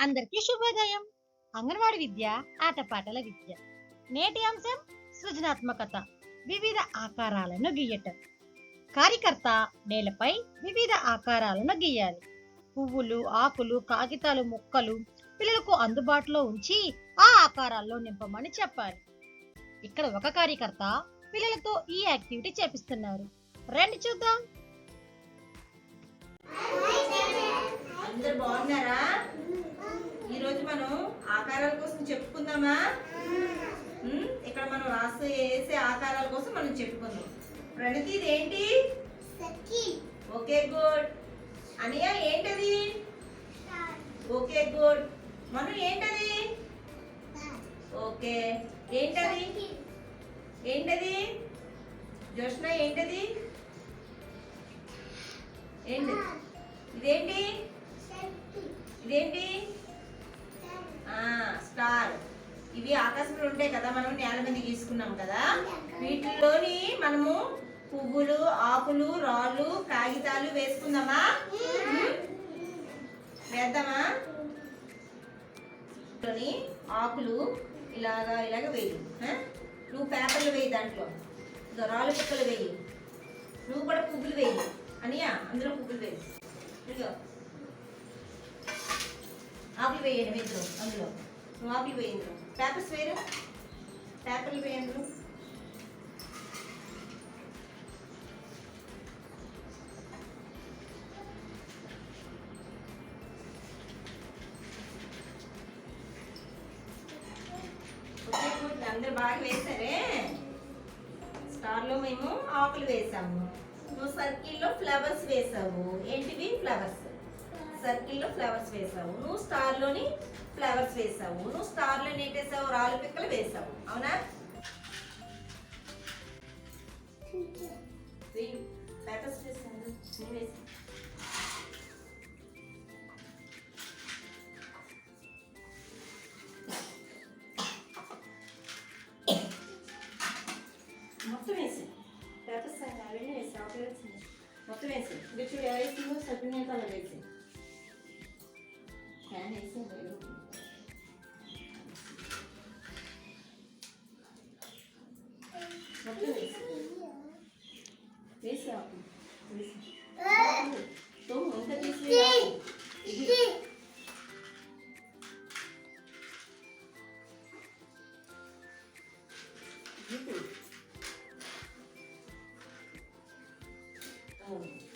అందరికీ శుభోదయం. అంగన్వాడి విద్య ఆటపాటల విద్య. నేటి అంశం సృజనాత్మకత. వివిధ ఆకారాలను గీయటం. కార్యకర్త నేలపై వివిధ ఆకారాలను గీయాలి. పువ్వులు ఆకులు కాగితాలు ముక్కలు పిల్లలకు అందుబాటులో ఉంచి ఆ ఆకారాల్లో నింపమని చెప్పాలి. ఇక్కడ ఒక కార్యకర్త పిల్లలతో ఈ యాక్టివిటీ చేపిస్తున్నారు. రండి చూద్దాం. అందరు బాగున్నారా? ఆకారాల కోసం చెప్పుకుందామా? ఇక్కడ మనం రాసే వేసే ఆకారాల కోసం మనం చెప్పుకుందాం. ప్రణతి ఇదేంటి? Okay good. అనియా ఏంటది? Okay good. మనం ఏంటది? ఓకే. ఏంటది? ఏంటది? జోష్న ఏంటది? ఏంటి? ఇదేంటి? ఇదేంటి? స్టార్. ఇవి ఆకాశంలో ఉంటాయి కదా మనం నేల మీద గీసుకున్నాం కదా. వీటిలోని మనము పువ్వులు ఆకులు రాళ్ళు కాగితాలు వేసుకుందామా? వేద్దామా? ఆకులు ఇలాగా ఇలాగ వేయి. నువ్వు పేపర్లు వేయి దాంట్లో. రాళ్ళు పిక్కలు వేయి. నువ్వు కూడా పువ్వులు వేయి. అనియా అందులో పువ్వులు వేయి. ఆకులు వేయండి మీ అందులో. నువ్వు వేయండి పేపర్స్ వేయరు పేపర్లు వేయండి అందరు బాగా వేశారే? స్టార్లో మేము ఆకులు వేసాము నువ్వు సర్కిల్లో ఫ్లవర్స్ వేసావు ఏంటివి? ఫ్లవర్స్. సర్కిల్లో ఫ్లవర్స్ వేసావు నువ్వు స్టార్లోని ఫ్లవర్స్ వేసావు నువ్వు స్టార్లో నేటేసావు రాళ్ళు పిక్కలు వేసావు అవునా? పేపర్స్ వేసాను నేను వేసాను మొత్తం వేసి పేపర్స్ అవన్నీ వేసి ఆకులు వేసింది మొత్తం వేసి చూడు ఎలా వేసిందో సగ్గునే కలర్ వేసి ఫ్యాన్ వేసి మొత్తం వేసి వేసి ఆకు వేసి తో ఇంత తీసి ఇది ఇది అవును అవును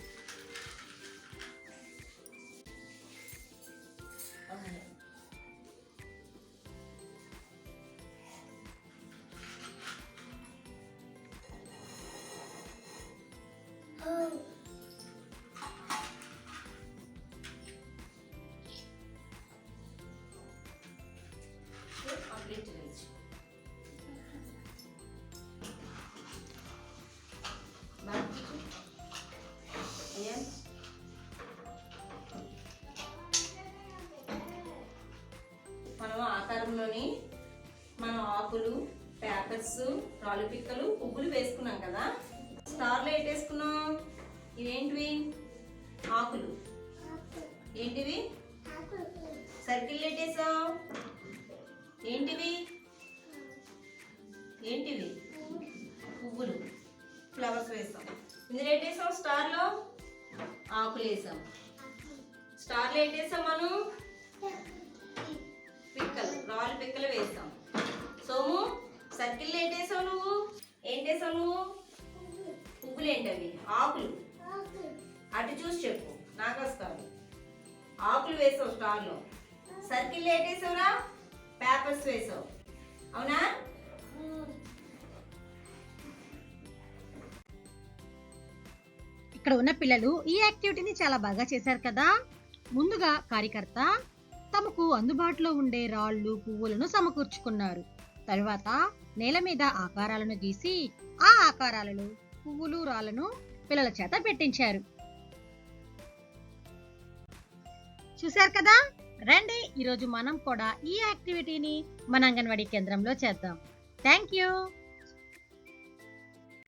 ఆకారంలోని మనం ఆకులు పేపర్స్ రాళ్ళు పిక్కలు పువ్వులు వేసుకున్నాం కదా. స్టార్లో ఏటేసుకున్నాం ఇవేంటివి? ఆకులు. ఏంటివి? సర్కిల్ వేసాం ఏంటివి? ఏంటివి? పువ్వులు. ఫ్లవర్స్ వేసాం ఇందులో ఏంటి స్టార్లో? ఆకులు వేసాం స్టార్లో ఎట్టేసాం మనం? పిక్కలు వేస్తాం. సోము సర్కిల్ ఏంటేసావు నువ్వు? ఏంటేసావు నువ్వు? పువ్వులు ఏంటవి? ఆకులు. అటు చూసి చెప్పు నాకు వస్తావు ఆకులు వేసావు స్టార్లో సర్కిల్ ఏంటేసావురా? పేపర్స్ వేసావు. అవునా? ఇక్కడ ఉన్న పిల్లలు ఈ యాక్టివిటీని చాలా బాగా చేశారు కదా. ముందుగా కార్యకర్త తమకు అందుబాటులో ఉండే రాళ్ళు పువ్వులను సమకూర్చుకున్నారు. తరువాత నేల మీద ఆకారాలను గీసి ఆ ఆకారాలలో పువ్వులు రాళ్ళను పిల్లల చేత పెట్టించారు. చూశారు కదా? రండి ఈరోజు మనం కూడా ఈ యాక్టివిటీని మన అంగన్వాడీ కేంద్రంలో చేద్దాం. Thank you!